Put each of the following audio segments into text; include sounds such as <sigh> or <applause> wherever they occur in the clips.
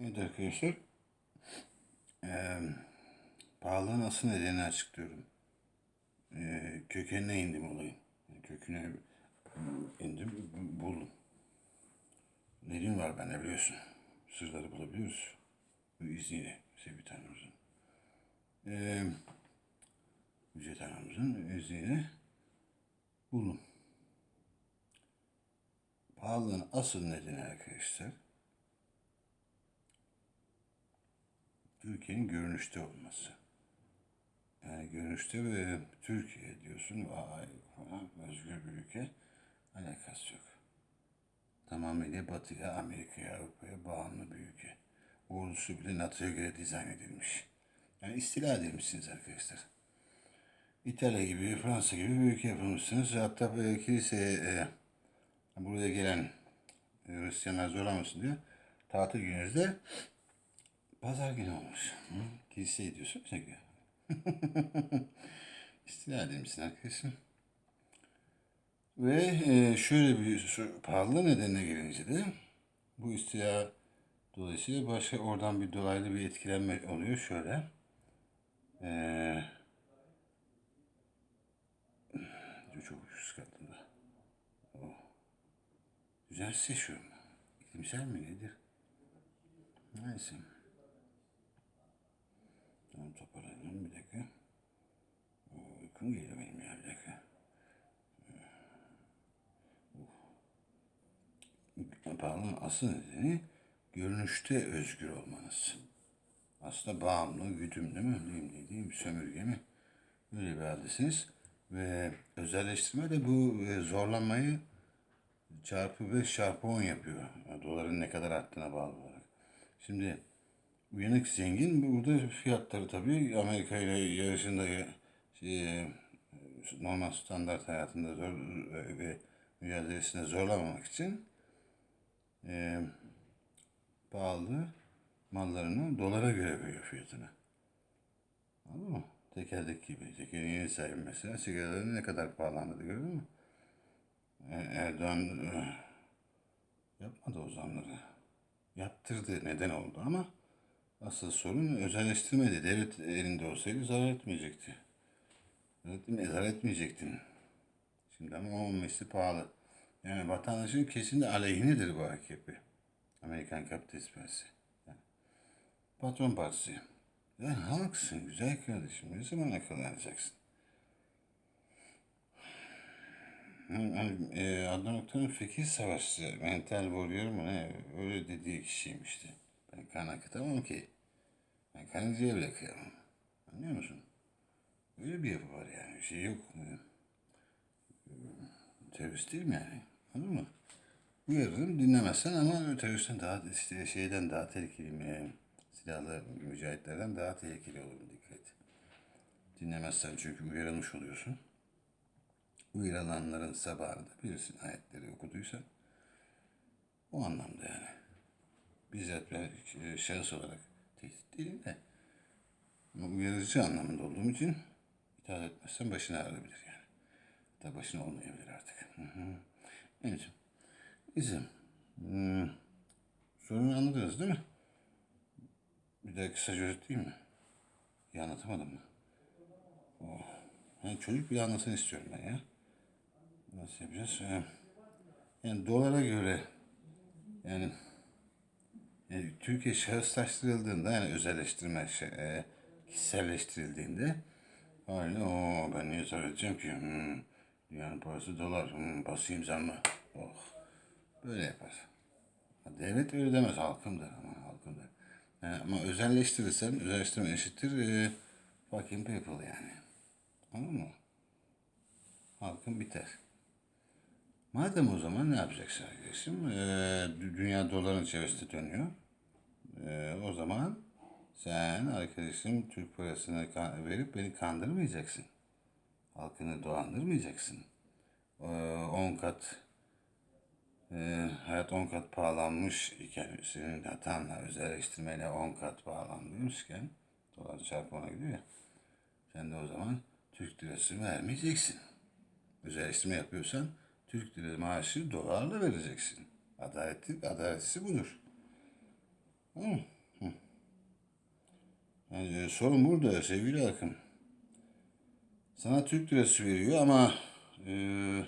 Evet arkadaşlar. Eee pahalılığın asıl nedenini açıklıyorum. Eee kökenine indim olayın. Köküne indim, bu- buldum. Neden var bende biliyorsun. Sırları bulabiliyoruz. Bu izniyle Sevgi Hanım'ızın. Eee Yüce Hanım'ızın izniyle buldum. Pahalılığın asıl nedeni arkadaşlar Türkiye'nin görünüşte olması. Yani görünüşte ve Türkiye diyorsun vay falan özgür bir ülke alakası yok. Tamamıyla Batı'ya, Amerika'ya, Avrupa'ya bağımlı bir ülke. Ordusu bile NATO'ya göre dizayn edilmiş. Yani istila edilmişsiniz arkadaşlar. İtalya gibi, Fransa gibi bir ülke yapılmışsınız. Hatta e, kiliseye e, buraya gelen e, Hristiyanlar zorlamasın diyor. Tatil gününüzde Pazar günü olmuş. Hı? Kilise ediyorsun çünkü. <laughs> İstila edilmişsin arkadaşım. Ve e, şöyle bir pahalı nedenine gelince de bu istila dolayısıyla başka oradan bir dolaylı bir etkilenme oluyor şöyle. E, çok ucuz kadında. Oh. Güzel seçiyorum. İklimsel mi nedir? Neyse. Tamam toparlayalım bir dakika. Oo, Uykum geliyor benim ya bir dakika. Uf. Pahalının asıl nedeni görünüşte özgür olmanız. Aslında bağımlı, güdümlü mü, diyeyim ne diyeyim, sömürge mi? Böyle bir haldesiniz. Ve özelleştirme de bu e, zorlanmayı çarpı 5 çarpı 10 yapıyor. Doların ne kadar arttığına bağlı olarak. Şimdi uyanık zengin burada fiyatları tabii Amerika ile yarışında şey, normal standart hayatında zor ve mücadelesinde zorlamamak için e, pahalı mallarını dolara göre veriyor fiyatını. Anladın mı? Tekerdeki gibi. Tekerin yeni sahibi mesela sigaraların ne kadar pahalandı gördün mü? E, Erdoğan e, yapmadı o zamları. Yaptırdı neden oldu ama asıl sorun özelleştirmedi. Devlet elinde olsaydı zarar etmeyecekti. Zarar, zarar etmeyecektin. Şimdi ama o mesle pahalı. Yani vatandaşın kesin aleyhinedir bu AKP. Amerikan Kapitalist Partisi. Yani patron partisi. Ya halksın güzel kardeşim. Ne zaman akıllanacaksın? Yani, e, Adnan Oktar'ın fikir savaşçı, mental warrior mu ne öyle dediği kişiymişti. Ben kan akıtamam ki. Ben karıncaya bile kıyamam. Anlıyor musun? Öyle bir yapı var yani. Bir şey yok. Terörist değil mi yani? Anladın mı? Uyarırım dinlemezsen ama teröristten daha işte şeyden daha tehlikeliyim. Yani. Silahlı mücahitlerden daha tehlikeli olurum dikkat. Dinlemezsen çünkü uyarılmış oluyorsun. Uyarılanların sabahını da bilirsin ayetleri okuduysan. O anlamda yani. Bizzat ben şahıs olarak tehdit değilim de uyarıcı anlamında olduğum için itaat etmezsen başına ağrıyabilir yani. Hatta başına olmayabilir artık. Evet. İzim. Hmm. Sorunu anladınız değil mi? Bir daha kısaca özetleyeyim mi? İyi anlatamadım mı? Oh. Yani çocuk bir anlasın istiyorum ben ya. Nasıl yapacağız? Ee, Yani dolara göre yani, yani Türkiye şahıslaştırıldığında yani özelleştirme e, kişiselleştirildiğinde öyle o ben niye zarar edeceğim ki? Hmm, dünyanın parası dolar. Hmm, basayım zammı. Oh. Böyle yapar. Devlet öyle demez. Halkım der ama halkım der. Yani ama özelleştirirsen özelleştirme eşittir e, fucking people yani. Anladın mı? Halkın biter. Madem o zaman ne yapacaksın? Ee, dü- dünya doların çevresinde dönüyor. Ee, o zaman sen arkadaşım Türk parasını verip beni kandırmayacaksın. Halkını dolandırmayacaksın. 10 kat e, hayat 10 kat pahalanmış iken senin hatanla özelleştirmeyle 10 kat pahalanmışken dolar çarpı ona gidiyor ya. Sen de o zaman Türk lirası vermeyeceksin. Özelleştirme yapıyorsan Türk lirası maaşı dolarla vereceksin. Adaleti, adaletlisi budur. Hı? Hı. Yani e, sorun burada sevgili Akın. Sana Türk lirası veriyor ama e,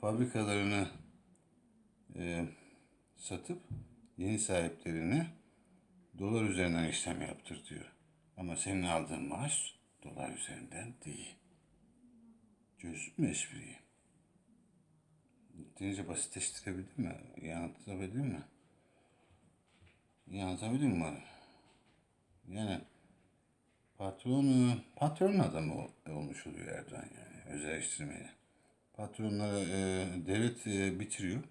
fabrikalarını e, satıp yeni sahiplerine dolar üzerinden işlem yaptır diyor. Ama senin aldığın maaş dolar üzerinden değil. Çözdün mü espriyi? Deyince basitleştirebildim mi? İyi anlatabildim mi? İyi anlatabildim mi? Yani patronu, patron adamı ol- olmuş oluyor Erdoğan yani özelleştirmeyle. Patronları e, devlet e, bitiriyor.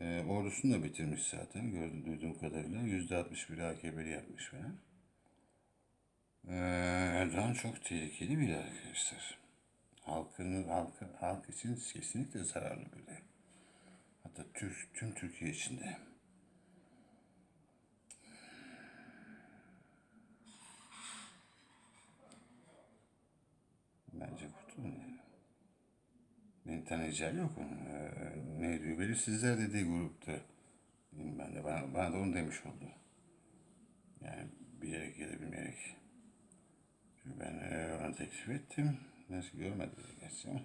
E, ordusunu da bitirmiş zaten gördüm duyduğum kadarıyla. Yüzde 61 AKP'li yapmış falan. E, Erdoğan çok tehlikeli biri arkadaşlar. Halkını, halkı, halk için kesinlikle zararlı biri. Hatta Türk, tüm Türkiye içinde. Bence kurtulun yani. Tanıyacağı yok. Ee, ne diyor? Belirsizler dediği grupta. Ben de bana, bana da onu demiş oldu. Yani bilerek ya da bilmeyerek. Çünkü ben e, ona teklif ettim. Nasıl görmedi gerçi ama.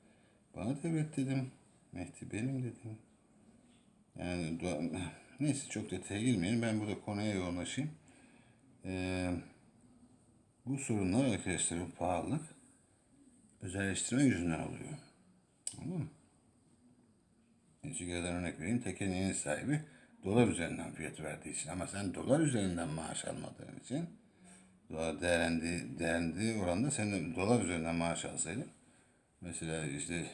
<laughs> bana da evet dedim. Mehdi benim dedim. Yani dua- neyse çok detaya girmeyelim. Ben burada konuya yoğunlaşayım. Ee, bu sorunlar arkadaşlar bu pahalılık özelleştirme yüzünden oluyor. Anladın mı? Örnek vereyim. Tekelin yeni sahibi dolar üzerinden fiyat verdiği için. Ama sen dolar üzerinden maaş almadığın için dolar değerlendiği, değerlendiği oranda sen de dolar üzerinden maaş alsaydın mesela işte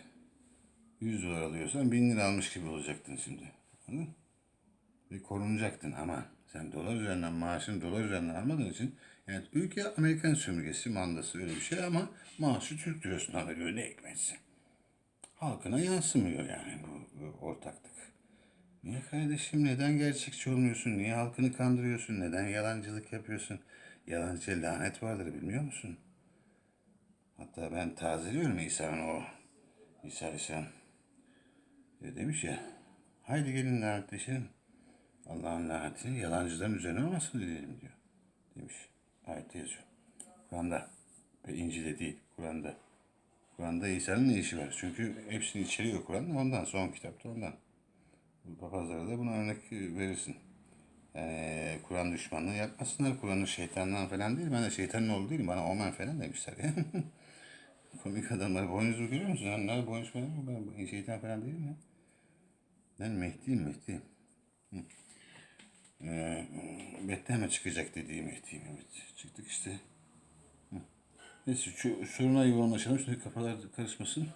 100 dolar alıyorsan 1000 lira almış gibi olacaktın şimdi. Anladın? Ve korunacaktın ama sen dolar üzerinden maaşını dolar üzerinden almadığın için yani ülke Amerikan sömürgesi mandası öyle bir şey ama maaşı Türk lirasından veriyor ne hikmetse. Halkına yansımıyor yani bu, bu ortaklık. Niye kardeşim neden gerçekçi olmuyorsun? Niye halkını kandırıyorsun? Neden yalancılık yapıyorsun? Yalancı lanet vardır bilmiyor musun? Hatta ben tazeliyorum İsa'nın o İsa Aleyhisselam e, demiş ya haydi gelin lanetleşelim. Allah'ın lanetini yalancıların üzerine olmasın diyelim diyor. Demiş. Ayette yazıyor. Kur'an'da. Ve İncil'de değil. Kur'an'da. Kur'an'da İsa'nın ne işi var? Çünkü hepsini içeriyor Kur'an. Ondan son kitapta ondan. Papazlara da buna örnek verirsin. Yani Kur'an düşmanlığı yapmasınlar. Kur'an'ı şeytandan falan değil. Ben de şeytanın oğlu değilim. Bana omen falan demişler ya. <laughs> Komik adamlar. Boynuzlu görüyor musun? Onlar boynuz falan mı? Ben şeytan falan değilim ya. Ben Mehdi'yim Mehdi. Ee, bekleme çıkacak dediğim Mehdi'yim evet. Çıktık işte. Neyse şu soruna yoğunlaşalım. Şimdi kafalar karışmasın.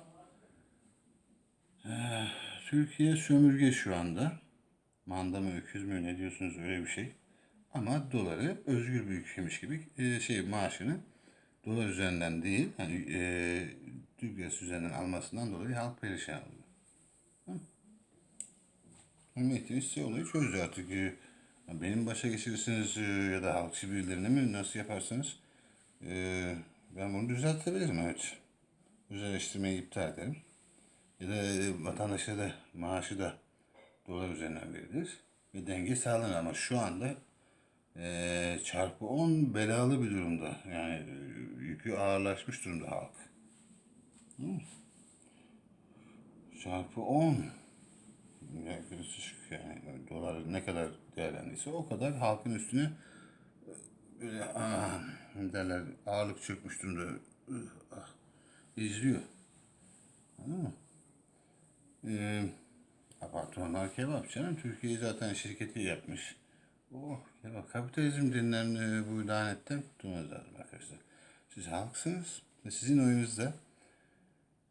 Ee, Türkiye sömürge şu anda. Manda mı öküz mü ne diyorsunuz öyle bir şey. Ama doları özgür bir ülkemiş gibi e, şey maaşını dolar üzerinden değil yani e, Türk lirası üzerinden almasından dolayı halk perişan oluyor. Mehdi ise olayı çözdü artık. Ee, Benim başa geçirirsiniz e, ya da halkçı birilerine mi nasıl yaparsanız e, ben bunu düzeltebilirim evet. Özelleştirmeyi iptal ederim. Ya da e, vatandaşa da maaşı da dolar üzerinden verilir. Ve denge sağlanır ama şu anda e, çarpı 10 belalı bir durumda. Yani e, yükü ağırlaşmış durumda halk. Hı? Çarpı 10. Ya küçük yani dolar ne kadar değerlendiyse o kadar halkın üstüne böyle ah, derler ağırlık çökmüş durumda ah, izliyor. Anladın mı? Ee, patronlar kebap canım. Türkiye zaten şirketi yapmış. Oh kebap. Kapitalizm denilen e, bu lanetten kurtulmanız lazım arkadaşlar. Siz halksınız ve sizin oyunuzda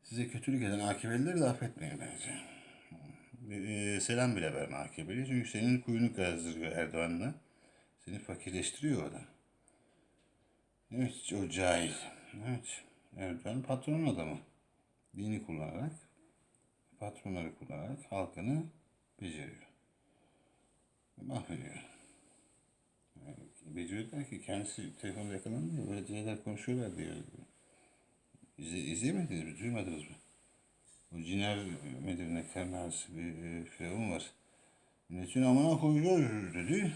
size kötülük eden AKP'lileri de affetmeyin bence e, selam bile verme AKP'li. Çünkü senin kuyunu kazdırıyor Erdoğan'la. Seni fakirleştiriyor orada. Evet, o cahil. Evet, Erdoğan patronun adamı. Dini kullanarak, patronları kullanarak halkını beceriyor. Mahvediyor. Yani beceriyorlar ki kendisi telefonda yakalanmıyor. Böyle şeyler konuşuyorlar diyor. İzle, izlemediniz mi? Duymadınız mı? Bu Ciner midir ne karnı ağrısı bir e, firavun var. Milletin amına koyuyor dedi.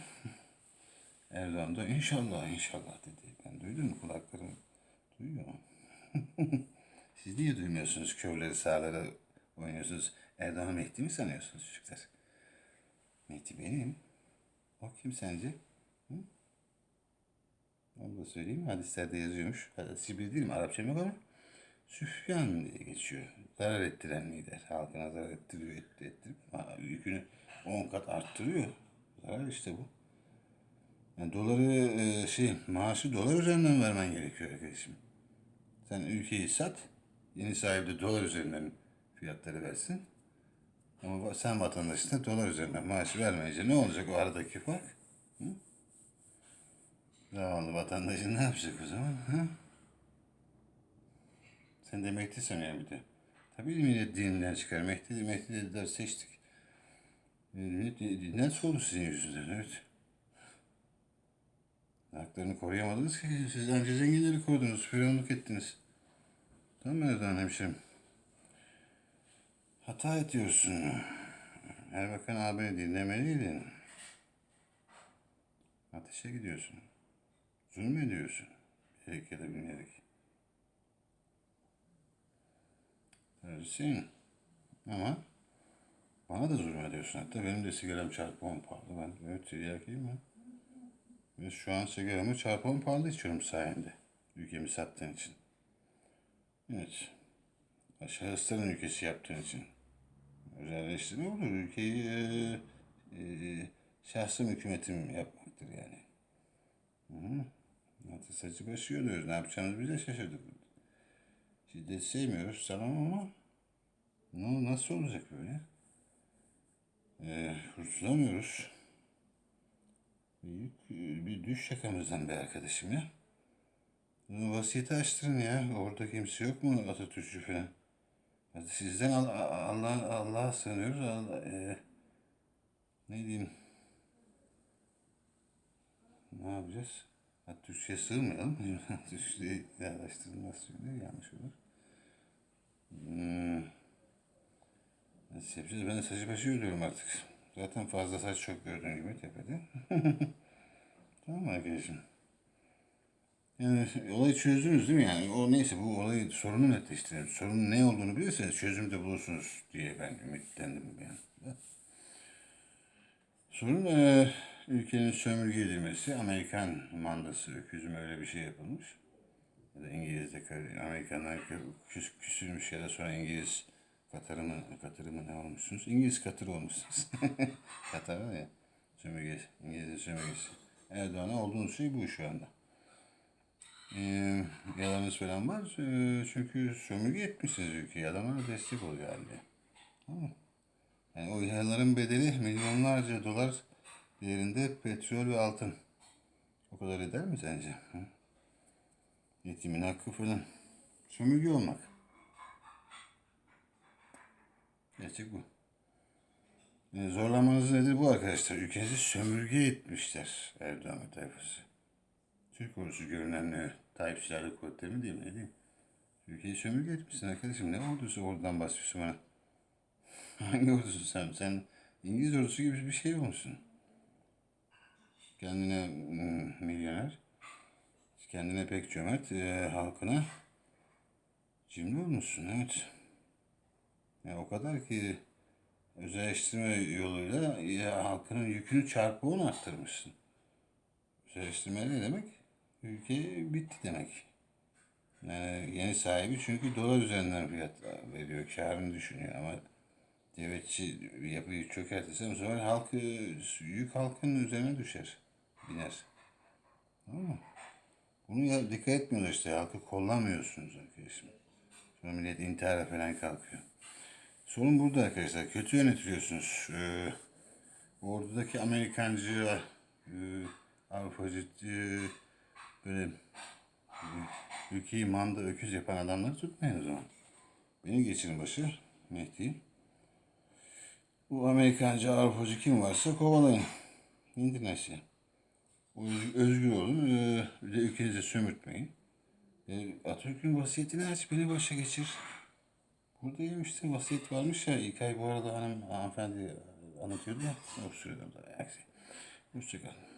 Erdoğan da inşallah inşallah dedi. Ben duydum kulaklarım duyuyor. <laughs> Siz niye duymuyorsunuz köyleri sağları oynuyorsunuz? Erdoğan Mehdi mi sanıyorsunuz çocuklar? Mehdi benim. O kim sence? Hı? Onu da söyleyeyim. Hadislerde yazıyormuş. Hadisi bir değil mi? Arapça mı ama? Süfyan diye geçiyor. Zarar ettiren lider. Halkına zarar ettiriyor, etti, ettirip ha, yükünü 10 kat arttırıyor. Zarar işte bu. Yani doları e, şey maaşı dolar üzerinden vermen gerekiyor arkadaşım. Sen ülkeyi sat, yeni sahibi de dolar üzerinden fiyatları versin. Ama sen vatandaşına dolar üzerinden maaşı vermeyince ne olacak o aradaki fark? Hı? Zavallı vatandaşın ne yapacak o zaman? Hı? Sen de Mehdi sanıyorsun bir de. Tabii millet dininden çıkar. Mehdi, Mehdi dediler seçtik. Millet dinden soğudu sizin yüzünden evet. Haklarını koruyamadınız ki. Siz önce zenginleri korudunuz. Firavunluk ettiniz. Tamam mı Erdoğan hemşerim? Hata ediyorsun. Erbakan abini dinlemeliydin. Ateşe gidiyorsun. Zulmediyorsun. Bilerek ya da bilmeyerek. Tercihin. Ama bana da zulmediyorsun. Hatta benim de sigaram çarpı on pahalı. Ben evet tiryakiyim ben. Ve şu an sigaramı çarpı on pahalı içiyorum sayende. Ülkemi sattığın için. Evet. Şahısların ülkesi yaptığın için. Özelleştirme olur. Ülkeyi e, e, şahsım hükümetim yapmaktır yani. Hı hı. Atı saçı başı yoluyoruz. Ne yapacağımızı biz de şaşırdık. Şiddet sevmiyoruz tamam ama nasıl olacak böyle? Ee, kurtulamıyoruz. Büyük bir düş şakamızdan be arkadaşım ya. Bunu vasiyeti açtırın ya. Orada kimse yok mu Atatürkçü falan? Hadi sizden Al- Allah Allah'a sığınıyoruz. Allah, e, ne diyeyim? Ne yapacağız? Atatürkçü'ye sığmayalım. <laughs> Atatürkçü'yü araştırılmaz söylüyor. Yanlış olur. Hmm. Nasıl yapacağız? Ben de saçı başı yürüyorum artık. Zaten fazla saç çok gördüğün gibi tepede. <laughs> tamam arkadaşım? Yani olayı çözdünüz değil mi yani? O neyse bu olayı sorunu netleştirelim. Sorunun ne olduğunu bilirseniz çözüm de bulursunuz diye ben ümitlendim yani. Sorun e, ülkenin sömürge edilmesi, Amerikan mandası öküzüm öyle bir şey yapılmış. Ya da İngiliz'de Amerikanlar küs, küsülmüş ya da sonra İngiliz Katarı mı, Katarı mı ne olmuşsunuz? İngiliz Katarı olmuşsunuz. <laughs> Katar var ya, sömürge, İngiliz'in sömürgesi. Erdoğan'a olduğunuz şey bu şu anda. Ee, yalanınız falan var. Ee, çünkü sömürge etmişsiniz ülkeyi. Adamlara destek oluyor halde. Yani o yalanların bedeli milyonlarca dolar değerinde petrol ve altın. O kadar eder mi sence? Yetimin hakkı falan. Sömürge olmak. Gerçek bu. Yani zorlamanız nedir bu arkadaşlar? Ülkenizi sömürge etmişler Erdoğan ve tayfası. Türk ordusu görünenle Tayyip Silahlı Kuvvetleri mi diyeyim ne diyeyim? Ülkeyi sömürge etmişsin arkadaşım. Ne ordusu oradan bahsediyorsun bana? <laughs> Hangi ordusun sen? Sen İngiliz ordusu gibi bir şey olmuşsun. Kendine mm, milyoner, kendine pek cömert, e, halkına cimri olmuşsun evet. Ya o kadar ki özelleştirme yoluyla ya, halkının yükünü çarpı on arttırmışsın. Özelleştirme ne demek? Ülke bitti demek. Yani yeni sahibi çünkü dolar üzerinden fiyat veriyor, karını düşünüyor ama devletçi yapıyı çökertirse bu sefer halkı, yük halkın üzerine düşer, biner. Tamam mı? Bunu ya, dikkat etmiyorlar işte, halkı kollamıyorsunuz arkadaşım. Sonra millet intihara falan kalkıyor. Sorun burada arkadaşlar, kötü yönetiliyorsunuz. Ee, ordudaki Amerikancı, e, Avrupacı, e, böyle ülkeyi manda öküz yapan adamları tutmayın o zaman. Beni geçirin başı, Mehdi. Bu Amerikancı, Avrupacı kim varsa kovalayın. İndirin aşağı. Özgür olun, e, bir de ülkenizi sömürtmeyin. E, Atatürk'ün vasiyetini aç, beni başa geçir. Buradayım işte vasiyet varmış ya. İlkay bu arada hanım, hanımefendi anlatıyordu ya. O sürede. Hoşçakal.